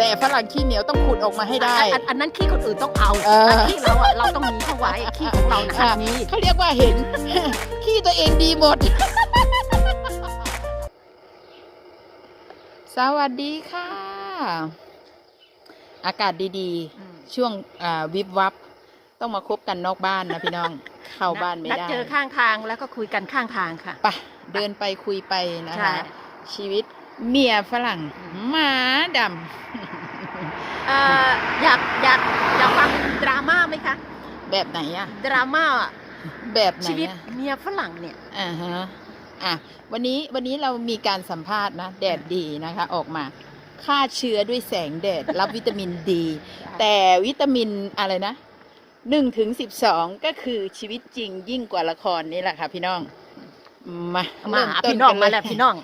แต่ฝรั่งขี้เหนียวต้องขุดออกมาให้ได้ อันอันนั้นขี้คนอื่นต้องเอาเอออั นขี้เราอะเราต้องมีเข้าไว้ขี้ของเรานะอะมีเขาเรียกว่าเห็น ขี้ตัวเองดีหมด สวัสดีค่ะ อากาศดีอืมๆ ช่วงอ่าวิบวับ ต้องมาคบกันนอกบ้านนะพี่น้อง เข้าบ้านไม่นัดได้เจอข้างทางแล้วก็คุยกันข้างทางค่ะ ไปเดินไปคุยไปนะใช่ คะ ชีวิตเมียฝรั่งอืมหมาด เอ่ออยากอยากอยากฟังดราม่าไหมคะำแบบไหนอะดราม่าแบบไหนชีวิตอะเมียฝรั่งเนี่ย อ่าฮะอะวันนี้วันนี้เรามีการสัมภาษณ์นะแดดดีนะคะออกมาฆ่าเชื้อด้วยแสงแดด รับวิตามินดี แต่วิตามินอะไรนะหนึ่งถึงสิบสองก็คือชีวิตจริงยิ่งกว่าละครนี่แหละค่ะพี่น้อง มามาเริ่หาต้พี่น้องกัมาเย แล้วพี่น้อง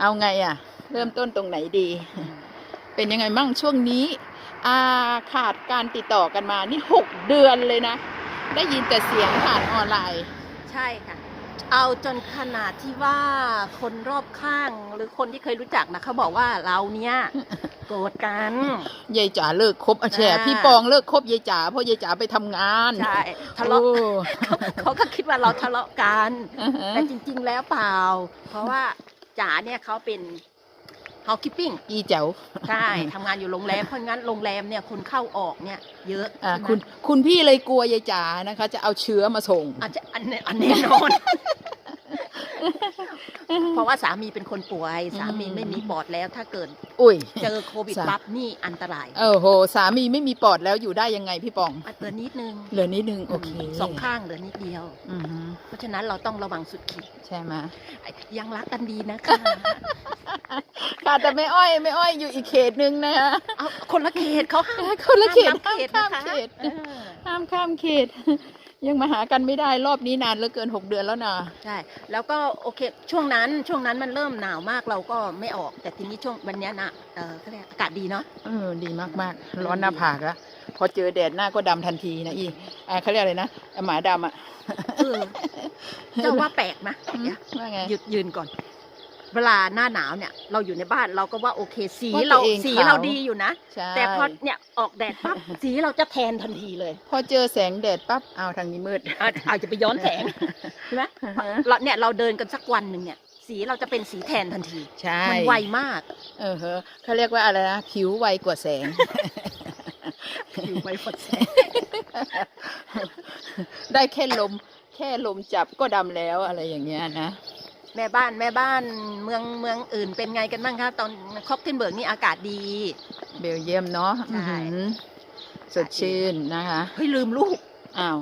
เอาไงอะ เริ่มต้นตรงไหนดี เป็นยังไงมั่งช่วงนี้อาขาดการติดต่อกันมานี่หกเดือนเลยนะ ได้ยินแต่เสียงผ่านออนไลน์ ใช่ค่ะ เอาจนขนาดที่ว่าคนรอบข้างหรือคนที่เคยรู้จักนะเขาบอกว่าเราเนี่ยโกรธกันยายจ๋าเลิกคบอาแชร์อ่าพี่ปองเลิกคบยายจ๋าเพราะยายจ๋าไปทำงานใช่ทะเลาะโอ้เขาเขาก็คิดว่าเราทะเลาะกันอ่าฮะแต่จริง ๆ แล้วเปล่า เพราะว่า จ๋าเนี่ยเขาเป็น housekeeping อีเจ๋วใช่ทำงานอยู่โรงแรมเพราะงั้นโรงแรมเนี่ยคนเข้าออกเนี่ย เยอะอ่าใช่ไหมคุณคุณพี่เลยกลัวยายจ๋านะคะ จะเอาเชื้อมาส่ง อาจจะอันแน่อันแน่นอน เพราะว่าสามีเป็นคนป่วย สามีอืมไม่มีปอดแล้วถ้าเกิดอุ้ย เจอโควิดสา ปั๊บนี่อันตรายโอ้โห สามีไม่มีปอดแล้วอยู่ได้ยังไงพี่ปองอะเหลือนิดนึงเหลือนิดนึงโอเคสองข้างเหลือนิดเดียว อือฮึเพราะฉะนั้นเราต้องระวังสุดขีดใช่ไหมยังรักกันดีนะคะ ค่ะแต่ไม่อ้อยไม่อ้อยอยู่อีกเขตนึงนะคะเอาคนละเขตเขาห้ามคนละเขตห้ามห้ามข้ามข้ามเขเขตตนะคะเออห้ามข้ามเขต ยังมาหากันไม่ได้รอบนี้นานเหลือเกินหกเดือนแล้วนะใช่แล้วก็โอเคช่วงนั้นช่วงนั้นมันเริ่มหนาวมากเราก็ไม่ออก แต่ทีนี้ช่วงวันเนี้ยนะเออเขาเรียกอากาศดีเนาะเออดีมากมากๆร้อนหน้าผากอะพอเจอแดดหน้าก็ดำทันทีนะอีอ่าเขาเรียกอะไรนะอะหมาดำอะเออเจ้าว่าแปลกนะอืมเดี๋ยวว่าไงหยุดยืนก่อน เวลาหน้าหนาวเนี่ย เราอยู่ในบ้านเราก็ว่าโอเค สีว่าตัวเราเองสีขาว เราดีอยู่นะ ใช่แต่พอเนี่ยออกแดดปั๊บสีเราจะแทนทันทีเลยพอเจอแสงแดดปั๊บเอาทางนี้มืดอาอาจจะไปย้อนแสงใช่ไหมเราเนี่ยเราเดินกันสักวันหนึ่งเนี่ย สีเราจะเป็นสีแทนทันที ใช่มันไวมากเออเฮะเขาเรียกว่าอะไรนะผิวไวกว่าแสง อยู่ไวฝัดแสงได้แค่ลม แค่ลมจับก็ดำแล้วอะไรอย่างเงี้ยนะ แม่บ้านแม่บ้านเมืองเมืองอื่นเป็นไงกันบ้างคะตอนคอกเทนเบิร์กนี่อากาศดี เบลเยียมเนาะใช่ อื้อหือสดชื่นนะคะเฮ้ยลืมลูกอ้าว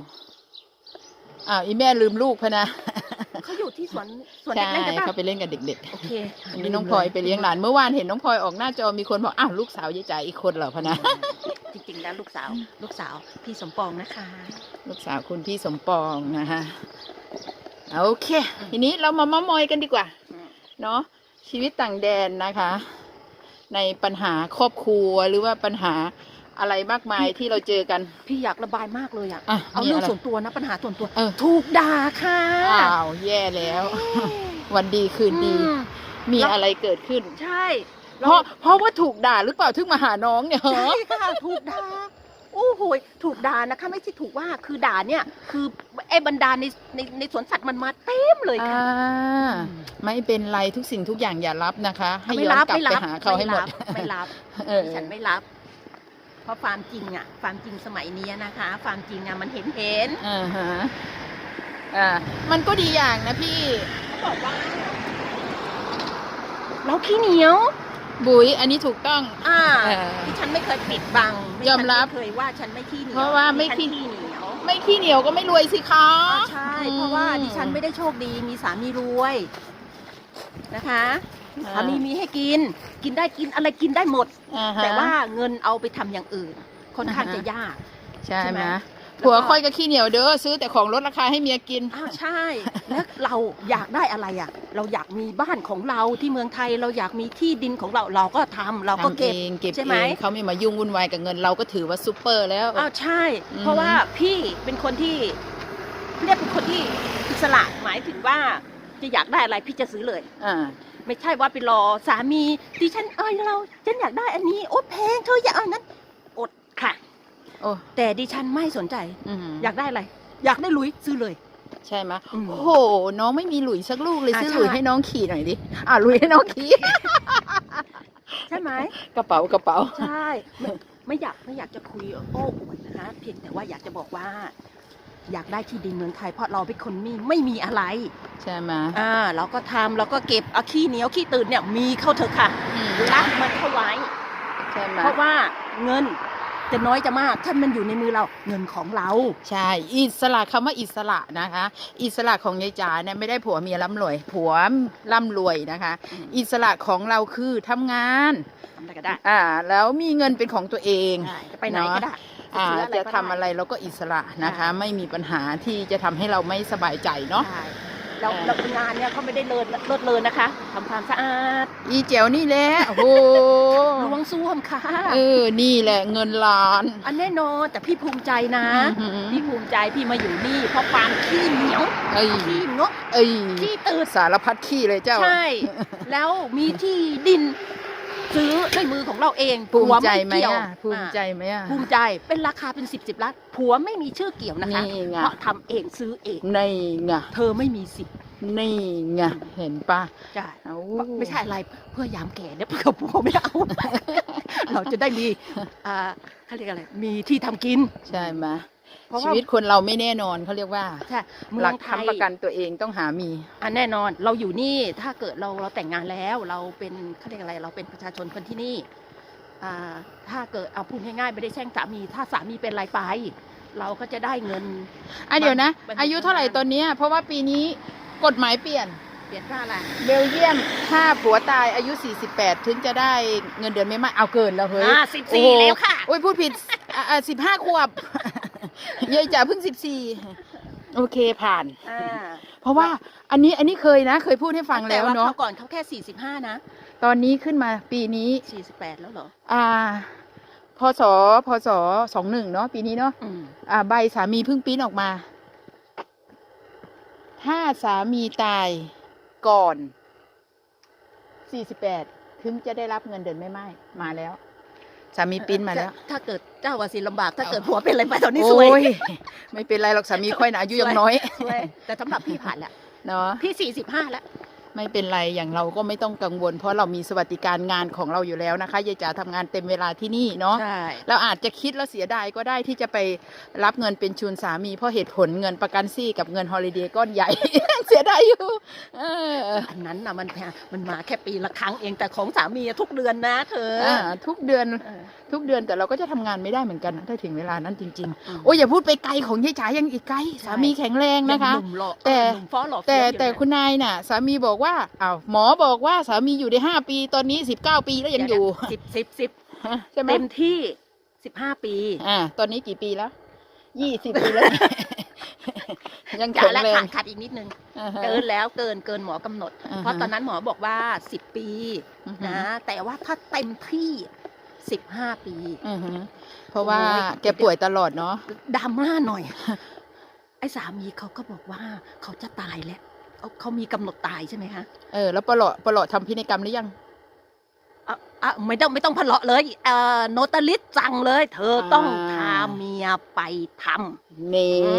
อ้าวอีแม่ลืมลูกพะนะเขาอยู่ที่สวนสวนใช่เด็กเล่นกันป่ะเขาไปเล่นกับเด็กโอเคๆอันนี้น้องพลอยไปเลี้ยงหลานเมื่อวานเห็นน้องพลอยออกหน้าจอมีคนบอกอ้าวลูกสาวยายจ๋าอีกคนเหรอพะนะ จริงๆแล้วลูกสาว ลูกสาวพี่สมปองนะคะ ลูกสาวคุณพี่สมปองนะคะ โอเค ทีนี้เรามาเมามอยกันดีกว่า เนาะชีวิตต่างแดนนะคะ ในปัญหาครอบครัวหรือว่าปัญหาอะไรมากมายที่เราเจอกัน พี่อยากระบายมากเลยอะอะเอามีเรื่องอะไรส่วนตัวนะปัญหาส่วนตัว เออ ถูกด่าค่ะอ้าวแย่แล้ว วันดีคืนดี อืมมีแล้วอะไรเกิดขึ้น ใช่เพราะเพราะว่าถูกด่าหรือเปล่าถึงมาหาน้องเนี่ยเหรอใช่ค่ะถูกด่า โอ้โหยถูกด่านะคะ ไม่ใช่ถูกว่าคือด่าเนี่ยคือไอ้บรรดาในในในสวนสัตว์มันมาเต็มเลยอ่าค่ะไม่เป็นไรทุกสิ่งทุกอย่างอย่ารับนะคะ ให้ไม่ย้อนรับกลับไม่ไปรับหาเขาให้หมด ไม่รับเออดิฉันไม่รับ เพราะความจริงอะความจริงสมัยนี้นะคะ ความจริงอะมันเห็นเห็นอ่าฮะอ่ามันก็ดีอย่างนะพี่ เขาบอกว่า เราขี้เหนียว บุ๋ยอันนี้ถูกต้อง อ่าเออที่ฉันไม่เคยปิดบังยอมรับดิฉันไเคยว่าฉันไม่ขี้เหนียวเพราะว่าไม่ดิฉันขี้ขี้เหนียวไม่ขี้เหนียวก็ไม่รวยสิคะอ่าใช่ เพราะว่าดิฉันไม่ได้โชคดีมีสามีรวยนะคะสามีมีให้กิน กินได้กินอะไรกินได้หมด อ่ฮะ แต่ว่าเงินเอาไปทำอย่างอื่นค่อนข้างอ่าฮะ จะยาก ใช่ใช่ไหไหมม ผัวแล้วก็ค่อยก็ขี้เหนียวเด้อซื้อแต่ของลดราคาให้เมียกินอ้าวใช่ แล้วเราอยากได้อะไรอะ เราอยากมีบ้านของเราที่เมืองไทยเราอยากมีที่ดินของเราเราก็ทำเราก็ทำเก็บเองเก็บใช่ไหม เองเขาไม่มายุ่งวุ่นวายกับเงินเราก็ถือว่าซุปเปอร์แล้ว อ้าวใช่ อืม เพราะว่าพี่เป็นคนที่เรียกเป็นคนที่อิสระหมายถึงว่าจะอยากได้อะไรพี่จะซื้อเลย อ่า ไม่ใช่ว่าไปรอสามีดิฉันเอ้ยเราฉันอยากได้อันนี้โอ้แพงเธออย่าเอานั้นอดค่ะ โอ้แต่ดิฉันไม่สนใจ อืมอยากได้อะไร อยากได้หลุยซื้อเลย ใช่ไหมอืมโอ้โห น้องไม่มีหลุยสักลูกเลยอะซื้อใช่หลุยให้น้องขี่หน่อยดิอ่าหลุยให้น้องขี่ ใช่ไหม กระเป๋ากระเป๋า ใช่ไม่ไม่อยากไม่อยากจะคุยโอ้อวดนะคะเพียงแต่ว่าอยากจะบอกว่า อยากได้ที่ดินเมืองไทยเพราะเราเป็นคนมีไม่มีอะไรใช่ไหมอ่าเราก็ทำเราก็เก็บเอาขี้เหนียวขี้ตื่นเนี่ยมีเข้าเถอะค่ะอืมรักมันเข้าไว้ ใช่ไหมเพราะว่าเงิน จะน้อยจะมาก ถ้ามันอยู่ในมือเราเงินของเรา ใช่ อิสระคำว่าอิสระนะคะ อิสระของยายจ๋าเนี่ยไม่ได้ผัวเมียร่ำรวย ผัวร่ำรวยนะคะอืมอิสระของเราคือทำงานทำอะไรก็ได้อ่าแล้วมีเงินเป็นของตัวเองได้จะไปไหนก็ได้อ่าซื้จะก็ทำด้อะไรเราก็อิสระนะคะใช่ไม่มีปัญหาที่จะทำให้เราไม่สบายใจเนาะ ใช่ แล้วเออแล้วงานเนี่ยเขาไม่ได้เลิศเลิศเลยนะคะทำความสะอาดอีเจียวนี่แหละโอ้โหล้วงซ่วมค่ะ เออนี่แหละเงินล้าน อันแน่นอนแต่พี่ภูมิใจนะ อื้อหือ พี่ภูมิใจพี่มาอยู่นี่ เพราะความขี้เหนียวเอ้ยขี้งกเอ้ยขี้ตื่นสารพัดขี้เลยเจ้า ใช่ แล้วมีที่ดิน ซื้อด้วยมือของเราเองภูมิใจผัวไหมเกี่ยวอะภูมิใจอ่ไหมอะาภูมิใจเป็นราคาเป็นสิบสิบล้านผัวไม่มีชื่อเกี่ยวนะคะนี่ไงเพราะทำเองซื้อเองนี่ไงเธอไม่มีสิทธิ์นี่ไงเห็นปะใช่เอาไม่ใช่อะไรเพื่อยามแก่เนี่ยเพื่อผัวไม่เอา เราจะได้มีอ่าเขาเรียกอะไร มีที่ทำกิน ใช่ไหม เพราะชีว่า วิตคนเราไม่แน่นอนเขาเรียกว่า ใช่เมืหลัองกไทย ค้ำประกันตัวเองต้องหามีอะแน่นอนเราอยู่นี่ถ้าเกิดเราเราแต่งงานแล้วเราเป็นเขาเรียกอะไรเราเป็นประชาชนคนที่นี่อ่าถ้าเกิดเอาพูดง่ายๆไม่ได้แช่งสามี ถ้าสามีเป็นอะไรไป เราก็จะได้เงิน อะเดี๋ยวนะ มัน อายุเท่าไหร่ตอนเนี้ยเพราะว่าปีนี้กฎหมายเปลี่ยน เปลี่ยนค่าอะไรเบลเยียมถ้าผัวตายอายุ 48 ถึงจะได้เงินเดือนไม่มากเอาเกินแล้วเฮ้ยอ่าสิบโอ้สี่โหแล้วค่ะโอ้ยพูดผิดอ่าสิบห้าขวบ ยายจ๋าเพิ่งสิบสี่โอเคผ่าน อ่าเพราะว่าอันนี้อันนี้เคยนะ เคยพูดให้ฟังแล้วต่เนาะเขาก่อนเขาแค่สี่สิบห้านะตอนนี้ขึ้นมาปีนี้ สี่สิบแปดแล้วเหรอ อ่าพศพศสองหนึ่งเนาะปีนี้เนาะอืมอ่าใบสามีเพิ่งปริ้นออกมา ถ้าสามีตายก่อนสี่สิบแปดถึงจะได้รับเงินเดือนไม่ไม่มาแล้ว สามีปริ้นมาแล้ว ถ้าเกิดเจ้าวาสิลำบากถ้าเอาเกิดผัวเป็นอะไรไปตอนนี้โอสวย้ยไม่เป็นไรหรอกสามีค่อยนะอายุยังน้อยสวยแต่สำหรับพี่ผ่านแล้วเนาะพี่สี่สิบห้าแล้ว ไม่เป็นไรอย่างเราก็ไม่ต้องกังวล เพราะเรามีสวัสดิการงานของเราอยู่แล้วนะคะยายจ๋าทำงานเต็มเวลาที่นี่เนาะใช่เราอาจจะคิดแล้วเสียดายก็ได้ที่จะไปรับเงินเป็นชุนสามี เพราะเหตุผลเงินประกันซี่กับเงินฮอลิเดย์ก้อนใหญ่ เสียดายอยู่เอออันนั้นนะมันแพงมันมาแค่ปีละครั้งเองแต่ของสามีอะทุกเดือนนะเธออ่าทุกเดือนเออทุกเดือนแต่เราก็จะทำงานไม่ได้เหมือนกันนะถ้าถึงเวลานั้นจริงอืมๆโอ้ยอย่าพูดไปไกลของยายจ๋ายังอีกไกลใช่สามีแข็งแรงนะคะยังหนุ่มหล่อแต่หนุ่มฟ้อหล่อแต่เฟี้ยวอยู่แต่เลยคุณนายน่ะ สามีบอกว่าอ้าวหมอบอกว่าสามีอยู่ได้ห้าปีตอนนี้สิบเก้าปีแล้วยังอยู่สิบสิบสิบใช่ไหมเต็มที่สิบห้าปีอ่าตอนนี้กี่ปีแล้วยี่สิบปีแล้ว ยังกะแข็งและแรขางดขาดอีกนิดนึงอ่าฮะเกินแล้วเกินเกินหมอกำหนดอ่าฮะเพราะตอนนั้นหมอบอกว่าสิบปีอือฮึนะแต่ว่าถ้าเต็มที่สิบห้าปีอือฮึเพราะว่าโอ้ยแกป่วยตลอดเนาะดราม่าหน่อย ไอ้สามีเขาก็บอกว่าเขาจะตายแล้ว เขาเขามีกำหนดตายใช่ไหมคะเออแล้วปลอปลอทำพินัยกรรมหรือยังอะอะไม่ต้องไม่ต้องพะเลาะเลยเอ่อโนตาลิสสั่งเลย เธอต้องอ่าพาเมียไปทำนี่อื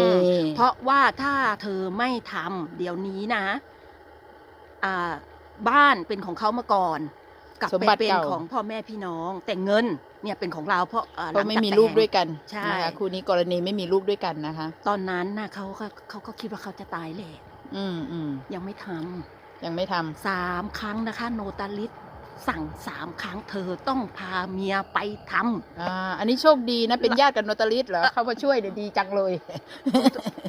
เพราะว่าถ้าเธอไม่ทำเดี๋ยวนี้นะอ่าบ้านเป็นของเขามาก่อนกลับสมไปบัติเป็นเก่าของพ่อแม่พี่น้อง แต่เงินเนี่ยเป็นของเราเพราะอ่อเพราะไม่หงจมีแต่งลูกด้วยกันใช่นะคะคู่นี้กรณีไม่มีลูกด้วยกันนะคะ ตอนนั้นนะเขาก็เขาก็คิดว่าเขาจะตายแหละ อืมอืมยังไม่ทำยังไม่ทำสามครั้งนะคะ โนตาลิสสั่งสามครั้งเธอต้องพาเมียไปทำ อ่าอันนี้โชคดีนะเป็นญาติกับโนตาลิสเหรอเข้ามาช่วยเนี่ยดีจังเลย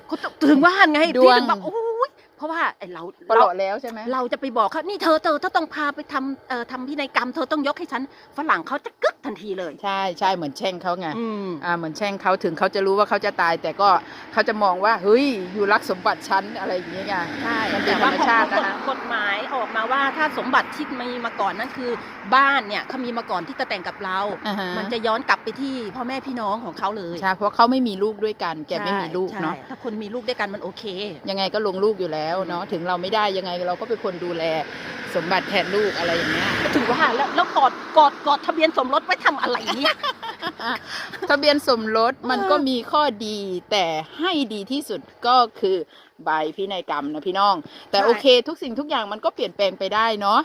ก็ถึงว่าไงดพี่วงถึงแบบโอ้ย เพราะว่าไอ้เราปลเราอแล้วใช่ไหมเราจะไปบอกเขานี่เธอเธอเธอต้องพาไปทำเอ่อทำพินัยกรรมเธอต้องยกให้ฉันฝรั่งเขาจะกึกทันทีเลย ใช่ใช่เหมือนแช่งเขาไงอืม อ่าเหมือนแช่งเขาถึงเขาจะรู้ว่าเขาจะตาย แต่ก็เขาจะมองว่าเฮ้ยอยู่รักสมบัติฉันอะไรอย่างเงี้ยไง ใช่มันเป็นแต่ว่าธรรมชาติพอกฎนะคะกฎหมายออกมาว่าถ้าสมบัติที่มีมาก่อนนั่นคือ บ้านเนี่ยเขามีมาก่อนที่จะแต่งกับเรา อ่าฮะ มันจะย้อนกลับไปที่พ่อแม่พี่น้องของเขาเลยใช่เพราะเขาไม่มีลูกด้วยกัน แกไม่มีลูกใช่เนาะใช่ถ้าคนมีลูกด้วยกันมันโอเค ยังไงก็ลงลูกอยู่แล้วแล้วเนาะถึงเราไม่ได้ยังไงเราก็เป็นคนดูแลสมบัติแทนลูกอะไรอย่างเงี้ยก็ถือว่าแล้วแล้วกอดกอดกอดทะเบียนสมรสไว้ทำอะไรเนี่ย ทะเบียนสมรสมันเออก็มีข้อดี แต่ให้ดีที่สุดก็คือใบพินัยกรรมนะพี่น้อง แต่โอเคทุกสิ่งทุกอย่างมันก็เปลี่ยนแปลงไปได้เนาะ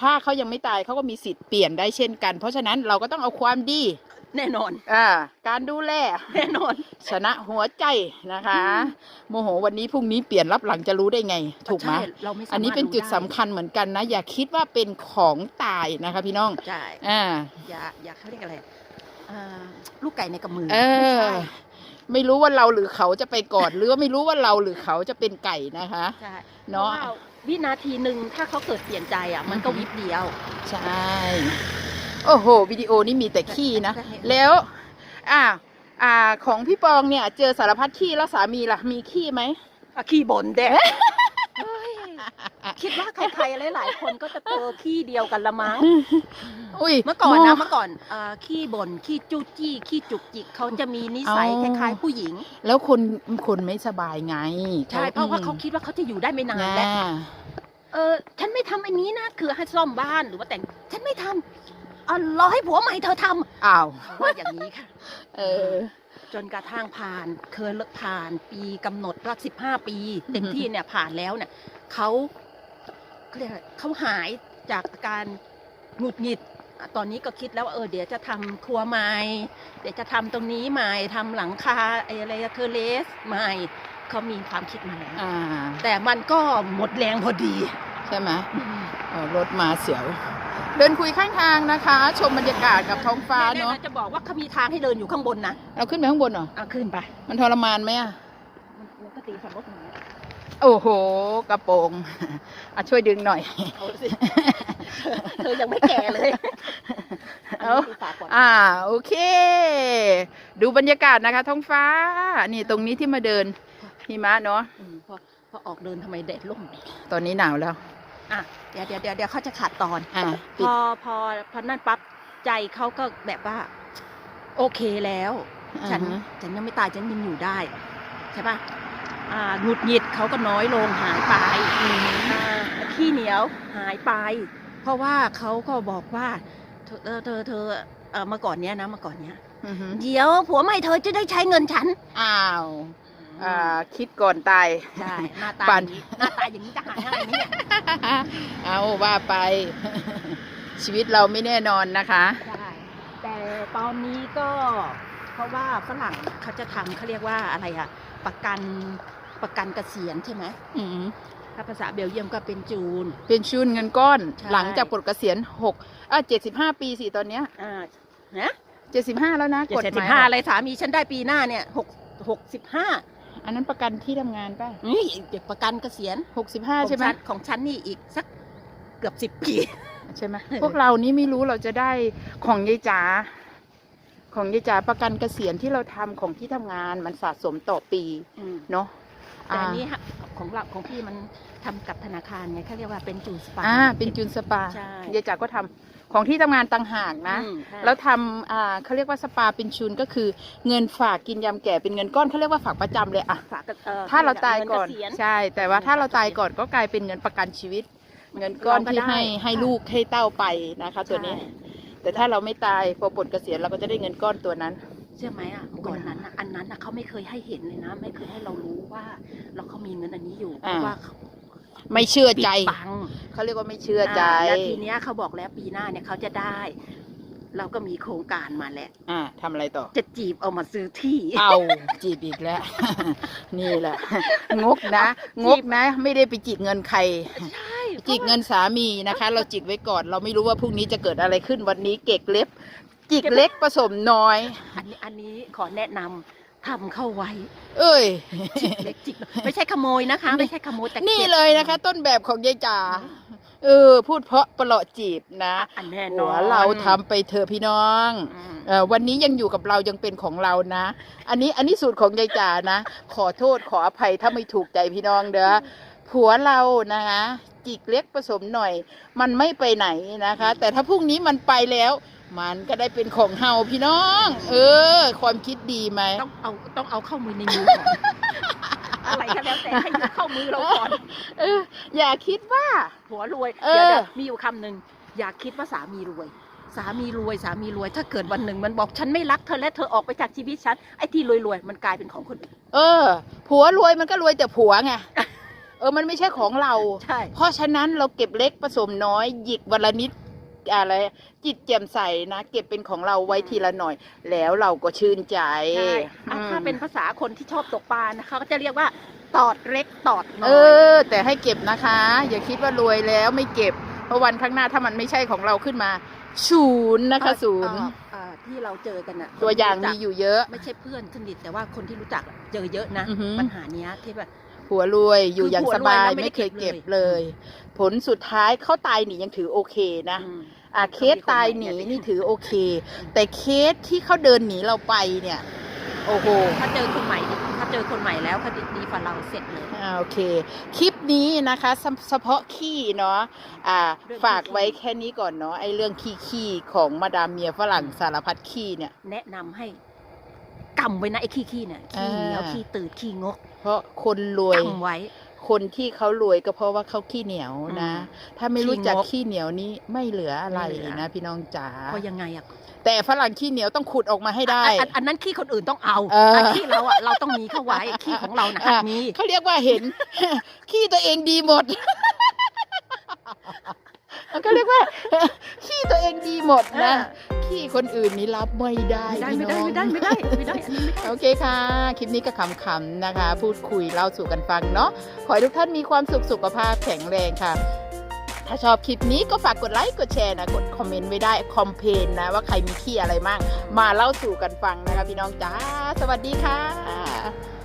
ถ้าเขายังไม่ตายเขาก็มีสิทธิ์เปลี่ยนได้เช่นกัน เพราะฉะนั้นเราก็ต้องเอาความดี แน่นอน อ่า การดูแล แน่นอน ชนะหัวใจนะคะ โมโหวันนี้พรุ่งนี้เปลี่ยนรับหลังจะรู้ได้ไง ถูกไหมใช่เราไม่สามารถอันนี้เป็นจุดรู้สำคัญเหมือนกันนะ อย่าคิดว่าเป็นของตายนะคะพี่น้องใช่อ่าอย่าอย่าเขาเรียกอะไรอ่าลูกไก่ในกำมือเอไม่อใช่ไม่รู้ว่าเราหรือเขาจะไปก่อนหรือว่าไม่รู้ว่าเราหรือเขาจะเป็นไก่นะคะใช่เนาะพรว่วินาทีหนึ่งถ้าเขาเกิดเปลี่ยนใจอะ มันก็อือฮึวิบเดียว ใช่ โอ้โหวิดีโอนี้มีแต่ขี้นะใช่แล้วอ่าอ่าของพี่ปองเนี่ย เจอสารพัดขี้แล้วสามีล่ะ มีขี้ไหมอะขี้บ่นเด็กเฮ้ยคิดว่าใครๆหลายๆคนก็จะเจอขี้เดียวกันละมั้งอุ้ยเมื่อก่อนนะโเมื่อก่อนอ่าขี้บ่นขี้จู้จี้ขี้จุกจิกเขาจะมีนิสัยอ๋คอล้ายๆผู้หญิง แล้วคนคนไม่สบายไงใช่เพราะว่าเขาคิดว่าเขาจะอยู่ได้ไม่นานและอ่าเออฉันไม่ทำอันนี้นะคือให้ซ่อมบ้านหรือว่าแต่ง ฉันไม่ทำ เอารอให้ผัวใหม่เธอทอ้าวำว่าอย่างนี้ค่ะ เออ จนกระทั่งผ่านเคยเลิกผ่านปีกำหนดรักสิบห้าปี เต็มที่เนี่ยผ่านแล้วเนี่ยเขาเขาเรียกอะไรเขาหายจากอาการหงุดหงิดอะตอนนี้ก็คิดแล้วว่าเออเดี๋ยวจะทำครัวใหม่เดี๋ยวจะทำตรงนี้ใหม่ทำหลังคาไอ้อะไรเทอร์เลสใหม่เขามีความคิดมาแล้วอ่า แต่มันก็หมดแรงพอดีใช่ไหมเออรถมาเสียว เดินคุยข้างทางนะคะ ชมบรรยากาศกับท้องฟ้าเนาะจะบอกว่าเขามีทางให้เดินอยู่ข้างบนนะเราขึ้นไปข้างบนเหรอเอาขึ้นไป มันทรมานไหมอะมันปกติขับรถหนีโอ้โห กระโปรงอะช่วยดึงหน่อยเอาสิเธอยังไม่แก่เลยเอานนี้คือฝากก่อนอ่าโอเค ดูบรรยากาศนะคะ ท้องฟ้า นี่ตรงนี้ที่มาเดินหิมะเนาะอืมพอพอออกเดินทำไมแดดร่มตอนนี้หนาวแล้ว อะเดี๋ยวเดี๋ยวเดี๋ยวเดี๋ยวเขาจะขาดตอนอ่าพปิดอพอพอนั่นปั๊บใจเขาก็แบบว่า โอเคแล้ว ฉันอ่าฮะฉันยังไม่ตายฉันยังอยู่ได้ใช่ปะอ่าหงุดหงิดเขาก็น้อยลงหายไปอ่าขี้เหนียวหายไป เพราะว่าเขาก็บอกว่าเธอเธอเธอเธอเอ่อเมื่อก่อนเนี้ยนะเมื่อก่อนเนี้ยอือฮึเดี๋ยวผัวใหม่เธอจะได้ใช้เงินฉันอ้าว อ่าคิดก่อนตายใช่หน้าตาปั่อนย่างนี้หน้าตาอย่างนี้จะหาง่ายไหมเนี่ยเอาว่าไป ชีวิตเราไม่แน่นอนนะคะใช่แต่ตอนนี้ก็เพราะว่าฝรั่งเขาจะทำเขาเรียกว่าอะไรอะประกันประกันเกษียณใช่ไหมอืมถ้าภาษาเบลเยียมก็เป็นจูน เป็นชุนเงินก้อนใช่หลังจากปลดเกษียณหกอะเจ็ดสิบห้าปีสิตอนเนี้ยอ่านะเจ็ดสิบห้าแล้วนะเจ็ดกฎสิบหมายห้าออกอะไรสามีฉันได้ปีหน้าเนี่ยหกหกสิบห้า อันนั้นประกันที่ทำงานป่ะนี่เด็กประกันเกษียณหกสิบห้าของใช่ไหมฉันของฉันนี่อีกสักเกือบสิบปีใช่ไหมพวกเรานี่ไม่รู้เราจะได้ของยายจ๋าของยายจ๋าประกันเกษียณที่เราทำของที่ทำงานมันสะสมต่อปีเนาะแต่อันนี้ฮะของเราของพี่มันทำกับธนาคารไงเขาเรียกว่าเป็นจูนสปา อ่าเป็นจุนสปาใช่ ยายจ๋าก็ทำ ของที่ทำงานต่างหากนะ อืมใช่แล้วทำอ่าเขาเรียกว่าสปาเป็นชุนก็คือเงินฝากกินยำแก่เป็นเงินก้อนเขาเรียกว่าฝากประจำเลยอะ ฝากกับเอ่อถ้าเราตายก่อน เงิเษียณ ใช่ แต่ว่าถ้าเราตายก่อนก็กลายเป็นเงินประกันชีวิต เงินก้อนเราก็ที่ได้ให้ให้ลูกให้เต้าไปนะคะ ตัวนี้ ใช่แต่ถ้าเราไม่ตายพอปลดเกษียณเราก็จะได้เงินก้อนตัวนั้น เชื่อไหมอะก่อนนั้นน่ะอันนั้นน่ะเขาไม่เคยให้เห็นเลยนะ ไม่เคยให้เรารู้ว่า เราเขามีเงินอันนี้อยู่เพอ่า ราะว่าเขา ไม่เชื่อใจ ปิดบังเขาเรียกว่าไม่เชื่อใจาแล้วทีเนี้ยเขาบอกแล้วปีหน้าเนี่ยเขาจะได้ เราก็มีโครงการมาแล้ว อ่าทำอะไรต่อ จะจีบเอามาซื้อที่ เอาจีบอีกแล้ว นี่แหละ งกนะ งกนะ ไม่ได้ไปจิกเงินใครใช่จิกเงินสามีนะคะ เราจิกไว้ก่อน เราไม่รู้ว่าพรุ่งนี้จะเกิดอะไรขึ้นวันนี้เก็กเล็บ จิกเล็กผสมน้อย อันนี้อันนี้ขอแนะนำ ทำเข้าไว้ เอ้ย จิกเล็กจิกไม่ใช่ขโมยนะคะ ไม่ใช่ขโมยแต่นี่ก็บเลยนะคะ ต้นแบบของยายจ๋าเออ พูดเพราะประหลาะจีบนะอันแน่นหัอวนเราทำไปเถอะพี่น้องอืม เออวันนี้ยังอยู่กับเรายังเป็นของเรานะ อันนี้อันนี้สูตรของยายจ๋านะ ขอโทษขออภัยถ้าไม่ถูกใจพี่น้องเด้อผัวเรานะคะจิกเล็กผสมหน่อย มันไม่ไปไหนนะคะ แต่ถ้าพรุ่งนี้มันไปแล้ว มันก็ได้เป็นของเฮาพี่น้อง เออ ความคิดดีไหม ต้องเอาต้องเอาเข้ามือในมือก่อนอะไรก็แล้วแต่ให้เข้ามือเราก่อนเออ อย่าคิดว่าผัวรวยเออ เดี๋ยวๆมีอยู่คำหนึ่งอย่าคิดว่าสามีรวย สามีรวยสามีรวย ถ้าเกิดวันหนึ่งมันบอกฉันไม่รักเธอและเธอออกไปจากชีวิตฉันไอ้ที่รวยๆมันกลายเป็นของคนอื่นเออ ผัวรวยมันก็รวยแต่ผัวไง เออ มันไม่ใช่ของเรา ใช่ เพราะฉะนั้นเราเก็บเล็กผสมน้อยหยิกวันละนิด อะไรจิตแจ่มใสนะเก็บเป็นของเราไว้ทีละหน่อย แล้วเราก็ชื่นใจใช่อะอืมถ้าเป็นภาษาคนที่ชอบตกปลานะคะ ก็จะเรียกว่าตอดเล็กตอดน้เออยอ แต่ให้เก็บนะคะ อย่าคิดว่ารวยแล้วไม่เก็บ เพราะวันข้างหน้าถ้ามันไม่ใช่ของเราขึ้นมาศูนย์นะคะศูนย์อ่าอ่าที่เราเจอกันน่ะตัวอย่างคนที่มีรู้จักอยู่เยอะ ไม่ใช่เพื่อนสนิทแต่ว่าคนที่รู้จักอะเจอเยอะนะ อือหือ ปัญหาเนี้ยที่แบบ ผัวรวยอยู่คืออย่างผัวสบายรวยแล้วไม่ไม่ได้เคยเก็เก็บบเลยเลย ผลสุดท้ายเขาตายหนียังถือโอเคนะอืมอะเคสตายหนีนี่ถือโอเค แต่เคสที่เขาเดินหนีเราไปเนี่ย โอ้โหถ้าเจอคนใหม่ดิถ้าเจอคนใหม่แล้วคดีดีฝ่าเราเสร็จเลยอ่าโอเค คลิปนี้นะคะเฉเฉพาะขี้เนาะอ่าเรื่องขี้ฝากไว้แค่นี้ก่อนเนาะไอ้เรื่องขี้ขี้ของมาดามเมียฝรั่งสารพัดขี้เนี่ย แนะนำให้ กำไว้นะไอ้ขี้ขี้เนี่ยขี้เหนียวอ่า ขี้ตืดขี้งกเพราะคนรวย กำไว้ คนที่เขารวยก็เพราะว่าเขาขี้เหนียวนะอืมถ้าไม่รู้จักขี้งกขี้เหนียวนี้ไม่เหลืออะไรไม่เหลือ นะพี่น้องจ๋าเพราะยังไงอะแต่ฝรั่งขี้เหนียวต้องขุดออกมาให้ได้ อันอันอันนั้นขี้คนอื่นต้องเอาเอออั นขี้เราอะเราต้องมีเข้าไว้ขี้ของเรานะอะมีเขาเรียกว่าเห็น ขี้ตัวเองดีหมด ก็เรียกว่า ขี้ตัวเองดีหมดนะ ขี้คนอื่นนี่รับไม่ได้ไม่ได้พี่ไม่ได้น้องไม่ได้ไม่ได้ไม่ได้อันนี้ไม่ได้โอเคค่ะ คลิปนี้ก็ขำๆนะคะ พูดคุยเล่าสู่กันฟังเนาะขอให้ทุกท่านมีความสุขสุขภาพแข็งแรงค่ะถ้าชอบคลิปนี้ก็ฝากกดไลค์กดแชร์นะกดคอมเมนต์ไว้ได้คอมเพนนะว่าใครมีขี้อะไรมั่งมาเล่าสู่กันฟังนะคะพี่น้องจ้า สวัสดีค่ะ